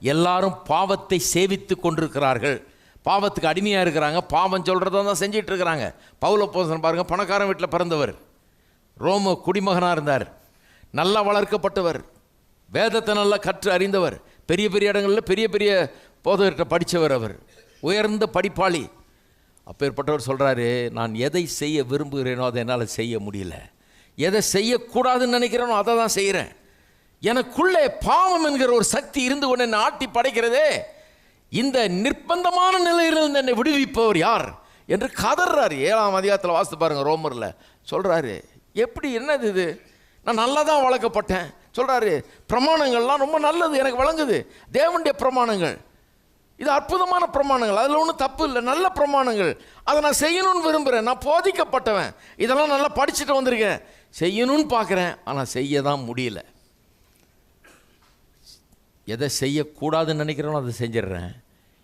எல்லாரும் பாவத்தை சேவித்து கொண்டிருக்கிறார்கள். பாவத்துக்கு அடிமையாக இருக்கிறாங்க. பாவம் சொல்கிறத தான் செஞ்சிட்டு இருக்கிறாங்க. பவுல போசன் பாருங்கள் பணக்காரன் வீட்டில் பிறந்தவர். ரோம குடிமகனாக இருந்தார். நல்லா வளர்க்கப்பட்டவர். வேதத்தை நல்லா கற்று அறிந்தவர். பெரிய பெரிய இடங்களில் பெரிய பெரிய போதவர்கிட்ட படித்தவர் அவர். உயர்ந்த படிப்பாளி. அப்பேற்பட்டவர் சொல்கிறாரு நான் எதை செய்ய விரும்புகிறேனோ அதை என்னால் செய்ய முடியல. எதை செய்யக்கூடாதுன்னு நினைக்கிறேனோ அதை தான் செய்கிறேன் எனக்குள்ளே பாவம் என்கிற ஒரு சக்தி இருந்து கொண்டு என்னை ஆட்டி படைக்கிறதே. இந்த நிர்பந்தமான நிலையிலிருந்து என்னை விடுவிப்பவர் யார்? என்று கதறாரு. ஏழாம் அதிகாரத்தில் வாசித்து பாருங்க ரோமரில். சொல்கிறாரு எப்படி என்னது இது? நான் நல்லா தான் வளர்க்கப்பட்டேன். சொல்கிறாரு பிரமாணங்கள்லாம் ரொம்ப நல்லது எனக்கு வழங்குது தேவனுடைய பிரமாணங்கள். இது அற்புதமான பிரமாணங்கள். அதில் ஒன்றும் தப்பு இல்லை. நல்ல பிரமாணங்கள். அதை நான் செய்யணும்னு விரும்புகிறேன் நான் போதிக்கப்பட்டவன். இதெல்லாம் நல்லா படிச்சுட்டு வந்திருக்கேன். செய்யணும்னு பார்க்குறேன். ஆனால் செய்ய தான் முடியல. எதை செய்யக்கூடாதுன்னு நினைக்கிறேனோ அதை செஞ்சிடுறேன்.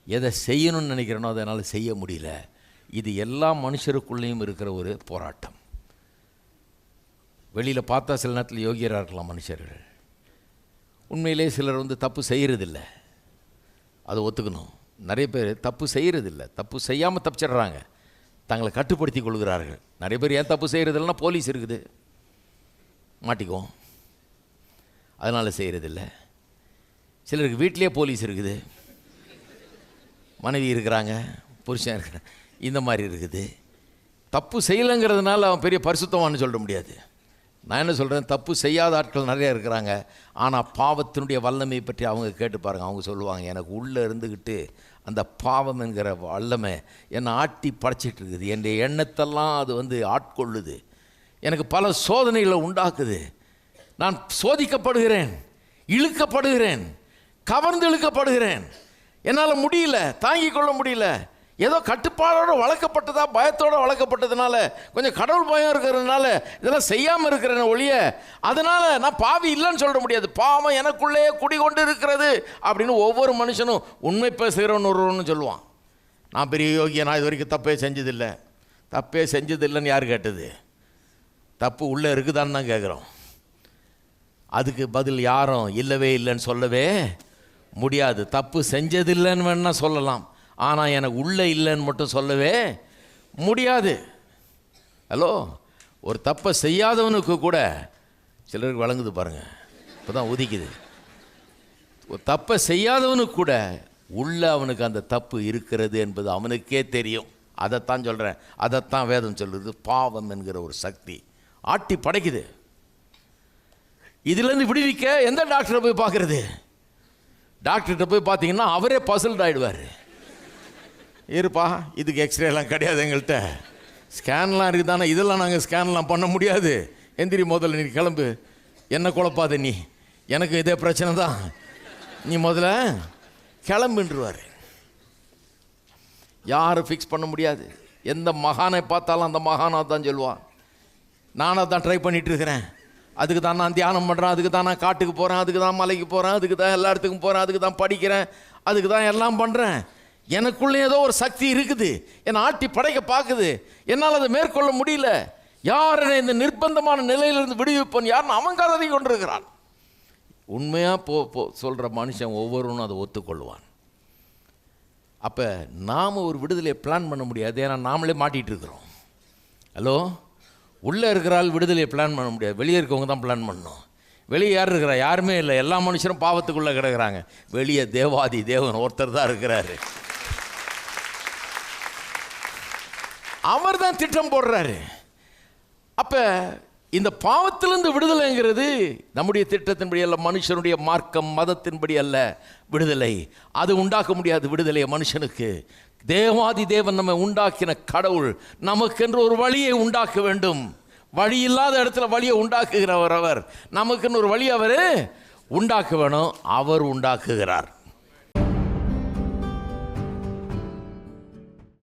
எதை செய்யணும்னு நினைக்கிறேனோ அதை என்னால் செய்ய முடியல. இது எல்லா மனுஷருக்குள்ளேயும் இருக்கிற ஒரு போராட்டம். வெளியில் பார்த்தா சில நேரத்தில் யோகியராக இருக்கலாம் மனுஷர்கள். உண்மையிலே சிலர் வந்து தப்பு செய்கிறதில்ல அதை ஒத்துக்கணும். நிறைய பேர் தப்பு செய்கிறதில்ல தப்பு செய்யாமல் தப்பிச்சிடுறாங்க. தங்களை கட்டுப்படுத்தி கொள்கிறார்கள். நிறைய பேர் ஏன் தப்பு செய்கிறதில்லனா போலீஸ் இருக்குது. மாட்டிக்குவோம். அதனால் செய்கிறதில்ல சிலருக்கு வீட்டிலே போலீஸ் இருக்குது. மனைவி இருக்கிறாங்க புருஷன் இருக்கிறாங்க இந்த மாதிரி இருக்குது. தப்பு செய்யலைங்கிறதுனால அவன் பெரிய பரிசுத்தவான்னு சொல்ல முடியாது. நான் என்ன சொல்கிறேன் தப்பு செய்யாத ஆட்கள் நிறைய இருக்கிறாங்க. ஆனால் பாவத்தினுடைய வல்லமை பற்றி அவங்க கேட்டு பாருங்கள் அவங்க சொல்லுவாங்க எனக்கு உள்ளே இருந்துக்கிட்டு அந்த பாவம் என்கிற வல்லமை என்னை ஆட்டி படைச்சிட்டு இருக்குது. என்னுடைய எண்ணத்தெல்லாம் அது வந்து ஆட்கொள்ளுது. எனக்கு பல சோதனைகளை உண்டாக்குது. நான் சோதிக்கப்படுகிறேன் இழுக்கப்படுகிறேன். கவர்ந்து இழுக்கப்படுகிறேன் என்னால் முடியல தாங்கிக் கொள்ள முடியல. ஏதோ கட்டுப்பாடோடு வளர்க்கப்பட்டதா பயத்தோடு வளர்க்கப்பட்டதுனால கொஞ்சம் கடவுள் பயம் இருக்கிறதுனால இதெல்லாம் செய்யாமல் இருக்கிறேன் ஒழிய அதனால் நான் பாவி இல்லைன்னு சொல்ல முடியாது. பாவம் எனக்குள்ளேயே குடிகொண்டு இருக்கிறது அப்படின்னு ஒவ்வொரு மனுஷனும் உண்மை பேசுகிறவன் ஒருவன்னு சொல்லுவான். நான் பெரிய யோகியா நான் இது வரைக்கும் தப்பே செஞ்சதில்லை. தப்பே செஞ்சதில்லைன்னு யார் கேட்டது? தப்பு உள்ளே இருக்குதான்னு தான் கேட்குறோம் அதுக்கு பதில் யாரும் இல்லவே இல்லைன்னு சொல்லவே முடியாது. தப்பு செஞ்சதில்லைன்னு வேணால் சொல்லலாம். ஆனால் எனக்கு உள்ளே இல்லைன்னு மட்டும் சொல்லவே முடியாது. ஹலோ? ஒரு தப்பை செய்யாதவனுக்கு கூட சிலருக்கு வழங்குது பாருங்கள் இப்போ தான் உதிக்குது. ஒரு தப்பை செய்யாதவனுக்கு கூட உள்ளே அவனுக்கு அந்த தப்பு இருக்கிறது என்பது அவனுக்கே தெரியும். அதைத்தான் சொல்கிறேன் அதைத்தான் வேதம் சொல்லுது. பாவம் என்கிற ஒரு சக்தி. ஆட்டி படைக்குது. இதுலேருந்து விடுவிக்க எந்த டாக்டரை போய் பார்க்குறது? டாக்டர்கிட்ட போய் பார்த்தீங்கன்னா அவரே பசில்ட் ஆகிடுவார் இருப்பா இதுக்கு எக்ஸ்ரேலாம் கிடையாது எங்கள்கிட்ட. ஸ்கேன்லாம் இருக்குது தானே இதெல்லாம் நாங்கள் ஸ்கேன்லாம் பண்ண முடியாது. எந்திரி முதல்ல நீ கிளம்பு. என்ன குழப்பாத நீ? எனக்கு இதே பிரச்சனை தான். நீ முதல்ல கிளம்புன்றுவார். யாரும் ஃபிக்ஸ் பண்ண முடியாது. எந்த மகானை பார்த்தாலும் அந்த மகானாக தான் சொல்லுவான். நானாக தான் ட்ரை பண்ணிட்டு இருக்கிறேன். அதுக்கு தான் நான் தியானம் பண்ணுறேன் அதுக்கு தான் நான் காட்டுக்கு போகிறேன் அதுக்கு தான் மலைக்கு போகிறேன் அதுக்கு தான் எல்லா இடத்துக்கும் போகிறேன் அதுக்கு தான் படிக்கிறேன் அதுக்கு தான் எல்லாம் பண்ணுறேன் எனக்குள்ளே ஏதோ ஒரு சக்தி இருக்குது. என்னை ஆட்டி படைக்க பார்க்குது என்னால் அதை மேற்கொள்ள முடியல. யார் என்னை இந்த நிர்பந்தமான நிலையிலிருந்து விடுவிப்பன்? யாருன்னு அவன் கதறி கொண்டிருக்கிறான். உண்மையாக போ போ சொல்கிற மனுஷன் ஒவ்வொருவனும் அதை ஒத்துக்கொள்வான். அப்போ நாம் ஒரு விடுதலையை பிளான் பண்ண முடியாது. ஏன்னா நாமளே மாட்டிகிட்டு இருக்கிறோம். ஹலோ உள்ளே இருக்கிற ஆள் விடுதலையை பிளான் பண்ண முடியாது. வெளியே இருக்கவங்க தான் பிளான் பண்ணணும். வெளியே யார் இருக்கிறா? யாருமே இல்லை. எல்லா மனுஷரும் பாவத்துக்குள்ளே கிடக்குறாங்க. வெளியே தேவாதி தேவன் ஒருத்தர் தான் இருக்கிறாரு. அவர் தான் திட்டம் போடுறாரு. அப்போ இந்த பாவத்திலிருந்து விடுதலைங்கிறது நம்முடைய திட்டத்தின்படி அல்ல மனுஷனுடைய மார்க்கம் மதத்தின்படி அல்ல விடுதலை. அது உண்டாக்க முடியாது விடுதலையை மனுஷனுக்கு. தேவாதி தேவன் நம்ம உண்டாக்கின கடவுள் நமக்கென்று ஒரு வழியை உண்டாக்க வேண்டும். வழி இல்லாத இடத்துல வழியை உண்டாக்குகிறவர் அவர். நமக்குன்னு ஒரு வழி அவர் உண்டாக்க வேணும் அவர் உண்டாக்குகிறார்.